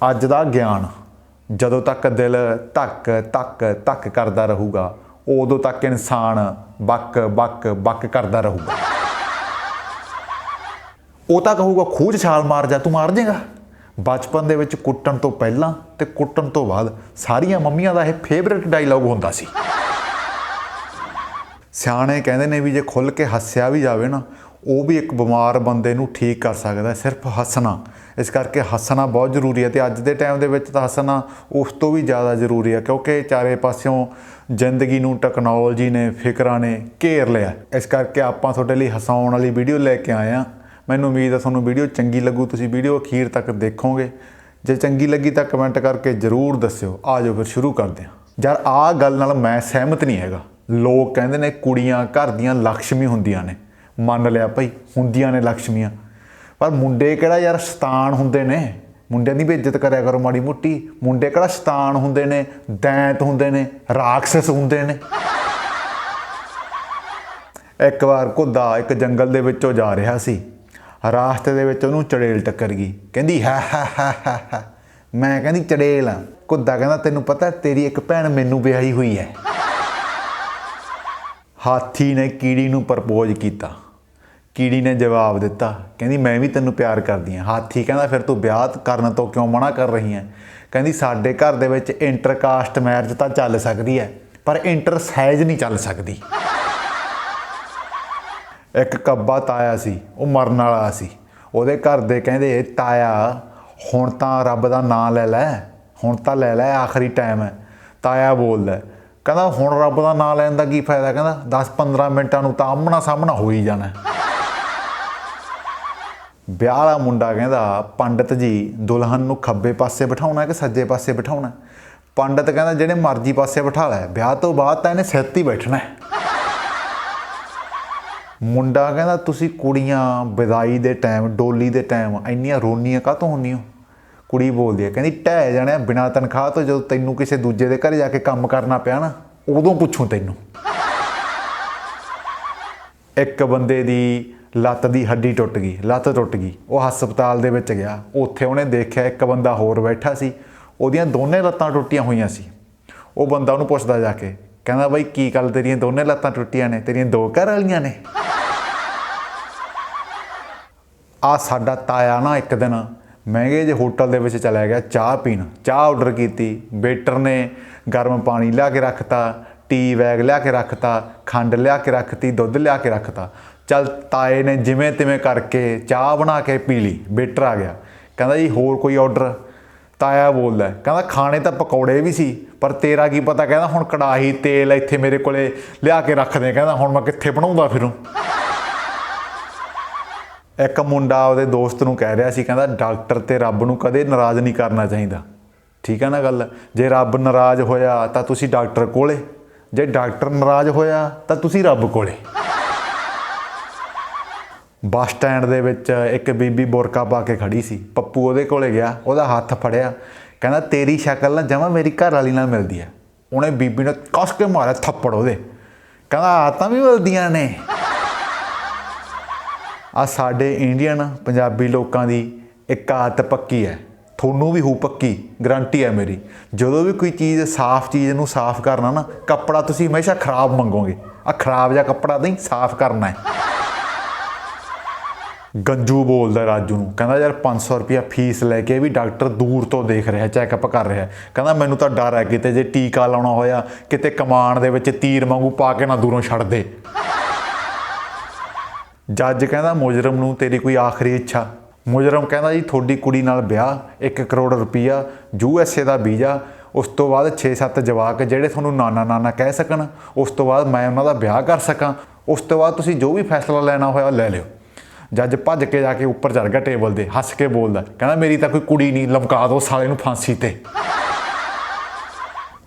ਅੱਜ ਦਾ ਗਿਆਨ ਜਦੋਂ ਤੱਕ ਦਿਲ ਧੱਕ ਧੱਕ ਧੱਕ ਕਰਦਾ ਰਹੂਗਾ, ਉਦੋਂ ਤੱਕ ਇਨਸਾਨ ਬੱਕ ਬੱਕ ਬੱਕ ਕਰਦਾ ਰਹੂਗਾ। ਉਹ ਤਾਂ ਕਹੂਗਾ ਖੂਹ ਛਾਲ ਮਾਰ ਜਾ, ਤੂੰ ਮਾਰ ਜੇਗਾ। ਬਚਪਨ ਦੇ ਵਿੱਚ ਕੁੱਟਣ ਤੋਂ ਪਹਿਲਾਂ ਤੇ ਕੁੱਟਣ ਤੋਂ ਬਾਅਦ ਸਾਰੀਆਂ ਮੰਮੀਆਂ ਦਾ ਇਹ ਫੇਵਰਿਟ ਡਾਇਲੌਗ ਹੁੰਦਾ ਸੀ। ਸਿਆਣੇ ਕਹਿੰਦੇ ਨੇ ਵੀ ਜੇ ਖੁੱਲ ਕੇ ਹੱਸਿਆ ਵੀ ਜਾਵੇ ਨਾ ਉਹ ਵੀ ਇੱਕ ਬਿਮਾਰ ਬੰਦੇ ਨੂੰ ਠੀਕ ਕਰ ਸਕਦਾ, ਸਿਰਫ ਹੱਸਣਾ। ਇਸ ਕਰਕੇ ਹੱਸਣਾ ਬਹੁਤ ਜ਼ਰੂਰੀ ਹੈ ਤੇ ਅੱਜ ਦੇ ਟਾਈਮ ਦੇ ਵਿੱਚ ਤਾਂ ਹੱਸਣਾ ਉਸ ਤੋਂ ਵੀ ਜ਼ਿਆਦਾ ਜ਼ਰੂਰੀ ਹੈ, ਕਿਉਂਕਿ ਚਾਰੇ ਪਾਸਿਓਂ ਜ਼ਿੰਦਗੀ ਨੂੰ ਟੈਕਨੋਲੋਜੀ ਨੇ, ਫਿਕਰਾਂ ਨੇ ਘੇਰ ਲਿਆ। ਇਸ ਕਰਕੇ ਆਪਾਂ ਤੁਹਾਡੇ ਲਈ ਹਸਾਉਣ ਵਾਲੀ ਵੀਡੀਓ ਲੈ ਕੇ ਆਏ ਆ ਮੈਨੂੰ ਉਮੀਦ ਹੈ ਤੁਹਾਨੂੰ ਵੀਡੀਓ ਚੰਗੀ ਲੱਗੂ, ਤੁਸੀਂ ਵੀਡੀਓ ਅਖੀਰ ਤੱਕ ਦੇਖੋਗੇ। ਜੇ ਚੰਗੀ ਲੱਗੀ ਤਾਂ ਕਮੈਂਟ ਕਰਕੇ ਜ਼ਰੂਰ ਦੱਸਿਓ। ਆਜੋ ਫਿਰ ਸ਼ੁਰੂ ਕਰਦੇ ਹਾਂ। ਯਾਰ, ਆਹ ਗੱਲ ਨਾਲ ਮੈਂ ਸਹਿਮਤ ਨਹੀਂ ਹੈਗਾ। ਲੋਕ ਕਹਿੰਦੇ ਨੇ ਕੁੜੀਆਂ ਘਰ ਦੀਆਂ ਲక్ష్ਮੀ ਹੁੰਦੀਆਂ ਨੇ। ਮੰਨ ਲਿਆ ਭਾਈ, ਹੁੰਦੀਆਂ ਨੇ ਲక్ష్ਮੀਆਂ ਪਰ ਮੁੰਡੇ ਕਿਹੜਾ ਯਾਰ ਸ਼ਤਾਨ ਹੁੰਦੇ ਨੇ? ਮੁੰਡਿਆਂ ਦੀ ਵੀ ਇੱਜ਼ਤ ਕਰਿਆ ਕਰੋ ਮਾੜੀ ਮੋਟੀ। ਮੁੰਡੇ ਕਿਹੜਾ ਸ਼ਤਾਨ ਹੁੰਦੇ ਨੇ? ਦੈਂਤ ਹੁੰਦੇ ਨੇ ਰਾਖਸ ਹੁੰਦੇ ਨੇ। ਇੱਕ ਵਾਰ ਕੁੱਦਾ ਇੱਕ ਜੰਗਲ ਦੇ ਵਿੱਚੋਂ ਜਾ ਰਿਹਾ ਸੀ। ਰਾਸਤੇ ਦੇ ਵਿੱਚ ਉਹਨੂੰ ਚੜੇਲ ਟੱਕਰ ਗਈ। ਕਹਿੰਦੀ, ਹਾ ਹਾ ਹਾ ਹਾ ਹਾ। ਮੈਂ ਕਹਿੰਦੀ, ਚੜੇਲ ਆ। ਕੁੱਦਾ ਕਹਿੰਦਾ, ਤੈਨੂੰ ਪਤਾ, ਤੇਰੀ ਇੱਕ ਭੈਣ ਮੈਨੂੰ ਵਿਆਹੀ ਹੋਈ ਹੈ। ਹਾਥੀ ਨੇ ਕੀੜੀ ਨੂੰ ਪ੍ਰਪੋਜ਼ ਕੀਤਾ। ਕੀੜੀ ਨੇ ਜਵਾਬ ਦਿੱਤਾ, ਕਹਿੰਦੀ, ਮੈਂ ਵੀ ਤੈਨੂੰ ਪਿਆਰ ਕਰਦੀ ਹਾਂ। ਹਾਥੀ ਕਹਿੰਦਾ, ਫਿਰ ਤੂੰ ਵਿਆਹ ਕਰਨ ਤੋਂ ਕਿਉਂ ਮਨਾ ਕਰ ਰਹੀ ਹੈ? ਕਹਿੰਦੀ, ਸਾਡੇ ਘਰ ਦੇ ਵਿੱਚ ਇੰਟਰਕਾਸਟ ਮੈਰਿਜ ਤਾਂ ਚੱਲ ਸਕਦੀ ਹੈ, ਪਰ ਇੰਟਰ ਸਾਈਜ਼ ਨਹੀਂ ਚੱਲ ਸਕਦੀ। ਇੱਕ ਕੱਬਾ ਤਾਇਆ ਸੀ, ਉਹ ਮਰਨ ਵਾਲਾ ਸੀ। ਉਹਦੇ ਘਰ ਦੇ ਕਹਿੰਦੇ, ਤਾਇਆ, ਹੁਣ ਤਾਂ ਰੱਬ ਦਾ ਨਾਮ ਲੈ ਲੈ, ਹੁਣ ਤਾਂ ਲੈ ਲੈ, ਆਖਰੀ ਟਾਈਮ ਹੈ। ਤਾਇਆ ਬੋਲਦਾ, ਕਹਿੰਦਾ, ਹੁਣ ਰੱਬ ਦਾ ਨਾਮ ਲੈਣ ਦਾ ਕੀ ਫਾਇਦਾ? ਕਹਿੰਦਾ 10-15 ਮਿੰਟਾਂ ਨੂੰ ਤਾਂ ਆਮਣਾ ਸਾਹਮਣਾ ਹੋ ਹੀ ਜਾਣਾ ਵਿਆਹ ਵਾਲਾ ਮੁੰਡਾ ਕਹਿੰਦਾ, ਪੰਡਤ ਜੀ, ਦੁਲਹਨ ਨੂੰ ਖੱਬੇ ਪਾਸੇ ਬਿਠਾਉਣਾ ਕਿ ਸੱਜੇ ਪਾਸੇ ਬਿਠਾਉਣਾ? ਪੰਡਤ ਕਹਿੰਦਾ ਜਿਹੜੇ ਮਰਜ਼ੀ ਪਾਸੇ ਬਿਠਾ ਲੈ, ਵਿਆਹ ਤੋਂ ਬਾਅਦ ਤਾਂ ਇਹਨੇ ਸਿਰ ਤੇ ਬੈਠਣਾ ਮੁੰਡਾ ਕਹਿੰਦਾ, ਤੁਸੀਂ ਕੁੜੀਆਂ ਵਿਦਾਈ ਦੇ ਟਾਈਮ ਡੋਲੀ ਦੇ ਟਾਈਮ ਇੰਨੀਆਂ ਰੋਣੀਆਂ ਕਾਹਤੋਂ ਹੁੰਦੀਆਂ ਕੁੜੀ ਬੋਲਦੀ ਹੈ, ਕਹਿੰਦੀ ਟਹਿ ਜਾਣਾ, ਬਿਨਾਂ ਤਨਖਾਹ ਤੋਂ ਜਦੋਂ ਤੈਨੂੰ ਕਿਸੇ ਦੂਜੇ ਦੇ ਘਰ ਜਾ ਕੇ ਕੰਮ ਕਰਨਾ ਪਿਆ ਨਾ, ਉਦੋਂ ਪੁੱਛੂ ਤੈਨੂੰ। ਇੱਕ ਬੰਦੇ ਦੀ ਲੱਤ ਦੀ ਹੱਡੀ ਟੁੱਟ ਗਈ, ਲੱਤ ਟੁੱਟ ਗਈ। ਉਹ ਹਸਪਤਾਲ ਦੇ ਵਿੱਚ ਗਿਆ। ਉੱਥੇ ਉਹਨੇ ਦੇਖਿਆ ਇੱਕ ਬੰਦਾ ਹੋਰ ਬੈਠਾ ਸੀ। ਉਹਦੀਆਂ ਦੋਨੇ ਲੱਤਾਂ ਟੁੱਟੀਆਂ ਹੋਈਆਂ ਸੀ। ਉਹ ਬੰਦਾ ਉਹਨੂੰ ਪੁੱਛਦਾ ਜਾ ਕੇ, ਕਹਿੰਦਾ, ਬਾਈ, ਕੀ ਗੱਲ ਤੇਰੀਆਂ ਦੋਨੇ ਲੱਤਾਂ ਟੁੱਟੀਆਂ ਨੇ? ਤੇਰੀਆਂ ਦੋ ਘਰ ਵਾਲੀਆਂ ਨੇ? ਆ ਸਾਡਾ ਤਾਇਆ ਨਾ ਇੱਕ ਦਿਨ ਮਹਿੰਗੇ ਜਿਹੇ ਹੋਟਲ ਦੇ ਵਿੱਚ ਚਲਾ ਗਿਆ ਚਾਹ ਪੀਣ। ਚਾਹ ਆਰਡਰ ਕੀਤੀ। ਵੇਟਰ ਨੇ ਗਰਮ ਪਾਣੀ ਲਿਆ ਕੇ ਰੱਖਤਾ ਟੀ ਬੈਗ ਲਿਆ ਕੇ ਰੱਖਤਾ, ਖੰਡ ਲਿਆ ਕੇ ਰੱਖਤੀ, ਦੁੱਧ ਲਿਆ ਕੇ ਰੱਖਤਾ। ਚਲ ਤਾਏ ਨੇ ਜਿਵੇਂ ਤਿਵੇਂ ਕਰਕੇ ਚਾਹ ਬਣਾ ਕੇ ਪੀ ਲਈ ਬੇਟਰ ਆ ਗਿਆ। ਕਹਿੰਦਾ ਜੀ, ਹੋਰ ਕੋਈ ਆਰਡਰ ਤਾਇਆ ਬੋਲਦਾ ਕਹਿੰਦਾ, ਖਾਣੇ ਤਾਂ ਪਕੌੜੇ ਵੀ ਸੀ, ਪਰ ਤੇਰਾ ਕੀ ਪਤਾ? ਕਹਿੰਦਾ, ਹੁਣ ਕੜਾਹੀ, ਤੇਲ ਇੱਥੇ ਮੇਰੇ ਕੋਲੇ ਲਿਆ ਕੇ ਰੱਖ ਦੇ ਕਹਿੰਦਾ, ਹੁਣ ਮੈਂ ਕਿੱਥੇ ਬਣਾਉਂਦਾ ਫਿਰੂੰ? ਇੱਕ ਮੁੰਡਾ ਉਹਦੇ ਦੋਸਤ ਨੂੰ ਕਹਿ ਰਿਹਾ ਸੀ, ਕਹਿੰਦਾ, ਡਾਕਟਰ ਤੇ ਰੱਬ ਨੂੰ ਕਦੇ ਨਾਰਾਜ਼ ਨਹੀਂ ਕਰਨਾ ਚਾਹੀਦਾ। ਠੀਕ ਹੈ ਨਾ ਗੱਲ? ਜੇ ਰੱਬ ਨਾਰਾਜ਼ ਹੋਇਆ ਤਾਂ ਤੁਸੀਂ ਡਾਕਟਰ ਕੋਲੇ, ਜੇ ਡਾਕਟਰ ਨਾਰਾਜ਼ ਹੋਇਆ ਤਾਂ ਤੁਸੀਂ ਰੱਬ ਕੋਲੇ। ਬੱਸ ਸਟੈਂਡ ਦੇ ਵਿੱਚ ਇੱਕ ਬੀਬੀ ਬੁਰਕਾ ਪਾ ਕੇ ਖੜੀ ਸੀ। ਪੱਪੂ ਉਹਦੇ ਕੋਲੇ ਗਿਆ, ਉਹਦਾ ਹੱਥ ਫੜਿਆ। ਕਹਿੰਦਾ, ਤੇਰੀ ਸ਼ਕਲ ਨਾ ਜਮਾ ਮੇਰੀ ਘਰ ਵਾਲੀ ਨਾਲ ਮਿਲਦੀ ਹੈ ਉਹਨੇ ਬੀਬੀ ਨੇ ਕਸ ਕੇ ਮਾਰਿਆ ਥੱਪੜ ਉਹਦੇ। ਕਹਿੰਦਾ ਆ ਤਾਂ ਵੀ ਮਿਲਦੀਆਂ ਨੇ। ਆ ਸਾਡੇ ਇੰਡੀਅਨ ਪੰਜਾਬੀ ਲੋਕਾਂ ਦੀ ਇੱਕ ਆਦਤ ਪੱਕੀ ਹੈ। ਤੁਹਾਨੂੰ ਵੀ ਹੋ ਪੱਕੀ ਗਰੰਟੀ ਹੈ ਮੇਰੀ। ਜਦੋਂ ਵੀ ਕੋਈ ਚੀਜ਼ ਸਾਫ਼ ਚੀਜ਼ ਨੂੰ ਸਾਫ਼ ਕਰਨਾ ਨਾ, ਕੱਪੜਾ ਤੁਸੀਂ ਹਮੇਸ਼ਾ ਖਰਾਬ ਮੰਗੋਗੇ। ਆ ਖਰਾਬ ਜਿਹਾ ਕੱਪੜਾ ਨਹੀਂ, ਸਾਫ਼ ਕਰਨਾ ਹੈ। ਗੰਜੂ ਬੋਲਦਾ ਰਾਜੂ ਨੂੰ। ਕਹਿੰਦਾ, ਯਾਰ 500 ਰੁਪਿਆ ਫੀਸ ਲੈ ਕੇ ਵੀ ਡਾਕਟਰ ਦੂਰ ਤੋਂ ਦੇਖ ਰਿਹਾ ਚੈੱਕਅਪ ਕਰ ਰਿਹਾ ਕਹਿੰਦਾ, ਮੈਨੂੰ ਤਾਂ ਡਰ ਹੈ ਕਿਤੇ ਜੇ ਟੀਕਾ ਲਾਉਣਾ ਹੋਇਆ, ਕਿਤੇ ਕਮਾਨ ਦੇ ਵਿੱਚ ਤੀਰ ਵਾਂਗੂ ਪਾ ਕੇ ਨਾ ਦੂਰੋਂ ਛੱਡ ਦੇ। ਜੱਜ ਕਹਿੰਦਾ, ਮੁਜਰਮ ਨੂੰ ਤੇਰੀ ਕੋਈ ਆਖਰੀ ਇੱਛਾ? ਮੁਜਰਮ ਕਹਿੰਦਾ, ਜੀ, ਤੁਹਾਡੀ ਕੁੜੀ ਨਾਲ ਵਿਆਹ 1 ਕਰੋੜ ਰੁਪਈਆ ਯੂ ਐਸ ਏ ਦਾ ਵੀਜ਼ਾ, ਉਸ ਤੋਂ ਬਾਅਦ 6-7 ਜਵਾਕ ਜਿਹੜੇ ਤੁਹਾਨੂੰ ਨਾਨਾ ਨਾਨਾ ਕਹਿ ਸਕਣ, ਉਸ ਤੋਂ ਬਾਅਦ ਮੈਂ ਉਹਨਾਂ ਦਾ ਵਿਆਹ ਕਰ ਸਕਾਂ, ਉਸ ਤੋਂ ਬਾਅਦ ਤੁਸੀਂ ਜੋ ਵੀ ਫੈਸਲਾ ਲੈਣਾ ਹੋਇਆ ਲੈ ਲਿਓ। ਜੱਜ ਭੱਜ ਕੇ ਜਾ ਕੇ ਉੱਪਰ ਚੜ ਗਿਆ ਟੇਬਲ ਦੇ ਹੱਸ ਕੇ ਬੋਲਦਾ, ਕਹਿੰਦਾ, ਮੇਰੀ ਤਾਂ ਕੋਈ ਕੁੜੀ ਨਹੀਂ, ਲਮਕਾ ਦਿਓ ਸਾਲੇ ਨੂੰ ਫਾਂਸੀ ਤੇ।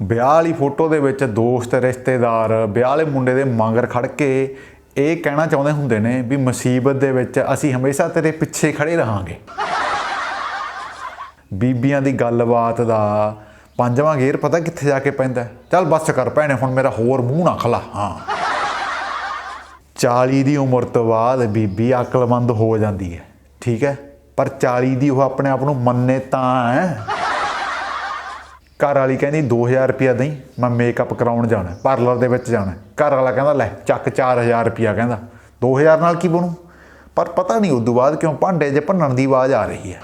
ਵਿਆਹ ਵਾਲੀ ਫੋਟੋ ਦੇ ਵਿੱਚ ਦੋਸਤ, ਰਿਸ਼ਤੇਦਾਰ, ਵਿਆਹ ਵਾਲੇ ਮੁੰਡੇ ਦੇ ਮੰਗਰ ਖੜ ਕੇ ਇਹ ਕਹਿਣਾ ਚਾਹੁੰਦੇ ਹੁੰਦੇ ਨੇ ਵੀ ਮੁਸੀਬਤ ਦੇ ਵਿੱਚ ਅਸੀਂ ਹਮੇਸ਼ਾ ਤੇਰੇ ਪਿੱਛੇ ਖੜੇ ਰਹਾਂਗੇ। ਬੀਬੀਆਂ ਦੀ ਗੱਲਬਾਤ ਦਾ ਪੰਜਵਾਂ ਗੇਰ ਪਤਾ ਕਿੱਥੇ ਜਾ ਕੇ ਪੈਂਦਾ? ਚੱਲ ਬਸ ਕਰ ਭੈਣੇ, ਹੁਣ ਮੇਰਾ ਹੋਰ ਮੂੰਹ ਨਾ ਖਲਾ। ਹਾਂ। 40 ਦੀ ਉਮਰ ਤੋਂ ਬਾਅਦ ਬੀਬੀ ਅਕਲਮੰਦ ਹੋ ਜਾਂਦੀ ਹੈ। ਠੀਕ ਹੈ? ਪਰ 40 ਦੀ ਉਹ ਆਪਣੇ ਆਪ ਨੂੰ ਮੰਨੇ ਤਾਂ ਹੈ। ਘਰ ਵਾਲੀ ਕਹਿੰਦੀ 2000 ਰੁਪਿਆ ਦੇਈ, ਮੈਂ ਮੇਕਅਪ ਕਰਾਉਣ ਜਾਣਾ ਪਾਰਲਰ ਦੇ ਵਿੱਚ ਜਾਣਾ ਘਰ ਵਾਲਾ ਕਹਿੰਦਾ, ਲੈ, ਚੱਕ 4000 ਰੁਪਿਆ ਕਹਿੰਦਾ। 2000 ਨਾਲ ਕੀ ਬਣੂ? ਪਰ ਪਤਾ ਨਹੀਂ ਉਦੋਂ ਬਾਅਦ ਕਿਉਂ ਭਾਂਡੇ ਜੇ ਭੰਨਣ ਦੀ ਆਵਾਜ਼ ਆ ਰਹੀ ਹੈ।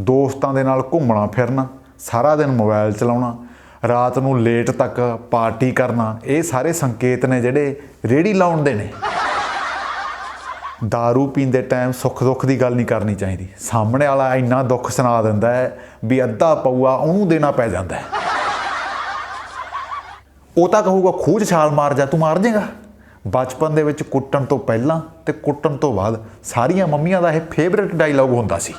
ਦੋਸਤਾਂ ਦੇ ਨਾਲ ਘੁੰਮਣਾ ਫਿਰਨਾ, ਸਾਰਾ ਦਿਨ ਮੋਬਾਈਲ ਚਲਾਉਣਾ ਰਾਤ ਨੂੰ ਲੇਟ ਤੱਕ ਪਾਰਟੀ ਕਰਨਾ, ਇਹ ਸਾਰੇ ਸੰਕੇਤ ਨੇ ਜਿਹੜੇ ਰੇੜੀ ਲਾਉਣ ਦੇ ਨੇ। दारू ਪੀਂਦੇ ਟਾਈਮ ਸੁੱਖ ਦੁੱਖ ਦੀ ਗੱਲ ਨਹੀਂ ਕਰਨੀ ਚਾਹੀਦੀ। ਸਾਹਮਣੇ ਵਾਲਾ ਇੰਨਾ ਦੁੱਖ ਸੁਣਾ ਦਿੰਦਾ ਹੈ ਵੀ ਅੱਧਾ ਪਊਆ ਉਹਨੂੰ ਦੇਣਾ ਪੈ ਜਾਂਦਾ ਹੈ। ਉਹ ਤਾਂ ਕਹੂਗਾ, ਖੂਜ ਛਾਲ ਮਾਰ ਜਾ, ਤੂੰ ਮਾਰ ਜੇਗਾ। ਬਚਪਨ ਦੇ ਵਿੱਚ ਕੁੱਟਣ ਤੋਂ ਪਹਿਲਾਂ ਤੇ ਕੁੱਟਣ ਤੋਂ ਬਾਅਦ ਸਾਰੀਆਂ ਮੰਮੀਆਂ ਦਾ ਇਹ ਫੇਵਰਿਟ ਡਾਇਲੌਗ ਹੁੰਦਾ ਸੀ।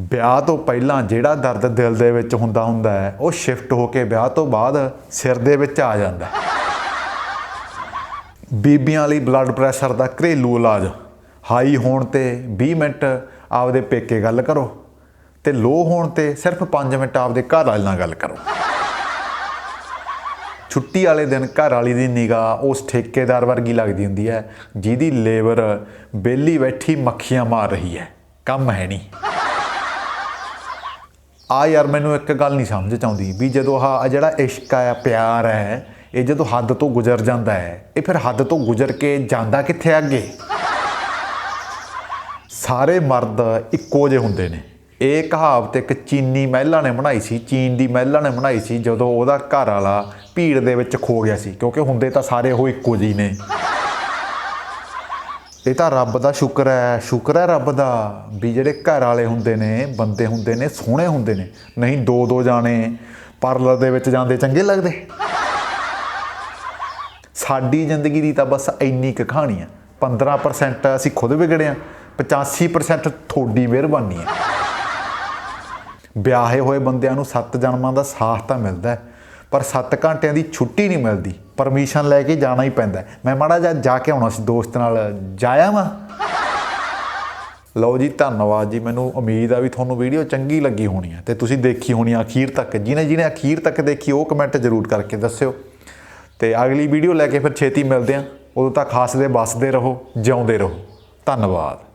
ਵਿਆਹ ਤੋਂ ਪਹਿਲਾਂ ਜਿਹੜਾ ਦਰਦ ਦਿਲ ਦੇ ਵਿੱਚ ਹੁੰਦਾ ਹੁੰਦਾ ਹੈ, ਉਹ ਸ਼ਿਫਟ ਹੋ ਕੇ ਵਿਆਹ ਤੋਂ ਬਾਅਦ ਸਿਰ ਦੇ ਵਿੱਚ ਆ ਜਾਂਦਾ ਬੀਬੀਆਂ ਲਈ ਬਲੱਡ ਪ੍ਰੈਸ਼ਰ ਦਾ ਘਰੇਲੂ ਇਲਾਜ। ਹਾਈ ਹੋਣ ਤੇ 20 ਮਿੰਟ ਆਪਦੇ ਪੇਕੇ ਗੱਲ ਕਰੋ ਤੇ ਲੋ ਹੋਣ ਤੇ ਸਿਰਫ 5 ਮਿੰਟ ਆਪਦੇ ਘਰ ਵਾਲੇ ਨਾਲ ਗੱਲ ਕਰੋ। ਛੁੱਟੀ ਵਾਲੇ ਦਿਨ ਘਰ ਵਾਲੀ ਦੀ ਨਿਗਾਹ ਉਸ ਠੇਕੇਦਾਰ ਵਰਗੀ ਲੱਗਦੀ ਹੁੰਦੀ ਹੈ, ਜਿਹਦੀ ਲੇਬਰ ਬੇਲੀ ਬੈਠੀ ਮੱਖੀਆਂ ਮਾਰ ਰਹੀ ਹੈ। ਕੰਮ ਹੈ ਨਹੀਂ। ਆ ਯਾਰ ਮੈਨੂੰ ਇੱਕ ਗੱਲ ਨਹੀਂ ਸਮਝ ਚ ਆਉਂਦੀ ਵੀ ਜਦੋਂ ਆਹ ਜਿਹੜਾ ਇਸ਼ਕ ਆ, ਪਿਆਰ ਹੈ ਇਹ ਜਦੋਂ ਹੱਦ ਤੋਂ ਗੁਜ਼ਰ ਜਾਂਦਾ ਹੈ, ਇਹ ਫਿਰ ਹੱਦ ਤੋਂ ਗੁਜ਼ਰ ਕੇ ਜਾਂਦਾ ਕਿੱਥੇ ਅੱਗੇ? ਸਾਰੇ ਮਰਦ ਇੱਕੋ ਜਿਹੇ ਹੁੰਦੇ ਨੇ। ਇਹ ਕਹਾਵਤ ਇੱਕ ਚੀਨੀ ਮਹਿਲਾ ਨੇ ਬਣਾਈ ਸੀ, ਚੀਨ ਦੀ ਮਹਿਲਾ ਨੇ ਬਣਾਈ ਸੀ ਜਦੋਂ ਉਹਦਾ ਘਰ ਵਾਲਾ ਭੀੜ ਦੇ ਵਿੱਚ ਖੋ ਗਿਆ ਸੀ, ਕਿਉਂਕਿ ਹੁੰਦੇ ਤਾਂ ਸਾਰੇ ਉਹ ਇੱਕੋ ਜਿਹੇ ਨੇ। ਇਹ ਤਾਂ ਰੱਬ ਦਾ ਸ਼ੁਕਰ ਹੈ ਸ਼ੁਕਰ ਹੈ ਰੱਬ ਦਾ ਵੀ ਜਿਹੜੇ ਘਰ ਵਾਲੇ ਹੁੰਦੇ ਨੇ, ਬੰਦੇ ਹੁੰਦੇ ਨੇ, ਸੋਹਣੇ ਹੁੰਦੇ ਨੇ। ਨਹੀਂ ਦੋ ਦੋ ਜਾਣੇ ਪਾਰਲਰ ਦੇ ਵਿੱਚ ਜਾਂਦੇ ਚੰਗੇ ਲੱਗਦੇ। ਸਾਡੀ ਜ਼ਿੰਦਗੀ ਦੀ ਤਾਂ ਬਸ ਇੰਨੀ ਕੁ ਕਹਾਣੀ ਹੈ 15% ਅਸੀਂ ਖੁਦ ਵਿਗੜਿਆ ਆ 85% ਤੁਹਾਡੀ ਮਿਹਰਬਾਨੀ ਹੈ ਵਿਆਹੇ ਹੋਏ ਬੰਦਿਆਂ ਨੂੰ 7 ਜਨਮਾਂ ਦਾ ਸਾਥ ਤਾਂ ਮਿਲਦਾ ਪਰ 7 ਘੰਟਿਆਂ ਦੀ ਛੁੱਟੀ ਨਹੀਂ ਮਿਲਦੀ। ਪਰਮਿਸ਼ਨ ਲੈ ਕੇ ਜਾਣਾ ਹੀ ਪੈਂਦਾ ਮੈਂ ਮਾੜਾ ਜਿਹਾ ਜਾ ਕੇ ਆਉਣਾ ਸੀ ਦੋਸਤ ਨਾਲ, ਜਾਇਆ ਵਾਂ। ਲਓ ਜੀ, ਧੰਨਵਾਦ ਜੀ, ਮੈਨੂੰ ਉਮੀਦ ਆ ਵੀ ਤੁਹਾਨੂੰ ਵੀਡੀਓ ਚੰਗੀ ਲੱਗੀ ਹੋਣੀ ਹੈ ਤੇ ਤੁਸੀਂ ਦੇਖੀ ਹੋਣੀ ਆ ਅਖੀਰ ਤੱਕ। ਜਿਹਨੇ ਜਿਹਨੇ ਅਖੀਰ ਤੱਕ ਦੇਖੀ, ਉਹ ਕਮੈਂਟ ਜ਼ਰੂਰ ਕਰਕੇ ਦੱਸਿਓ। ਤੇ ਅਗਲੀ ਵੀਡੀਓ ਲੈ ਕੇ ਫਿਰ ਛੇਤੀ ਮਿਲਦੇ ਆਂ ਉਦੋਂ ਤੱਕ ਹੱਸਦੇ, ਵੱਸਦੇ ਰਹੋ, ਜਿਉਂਦੇ ਰਹੋ। ਧੰਨਵਾਦ।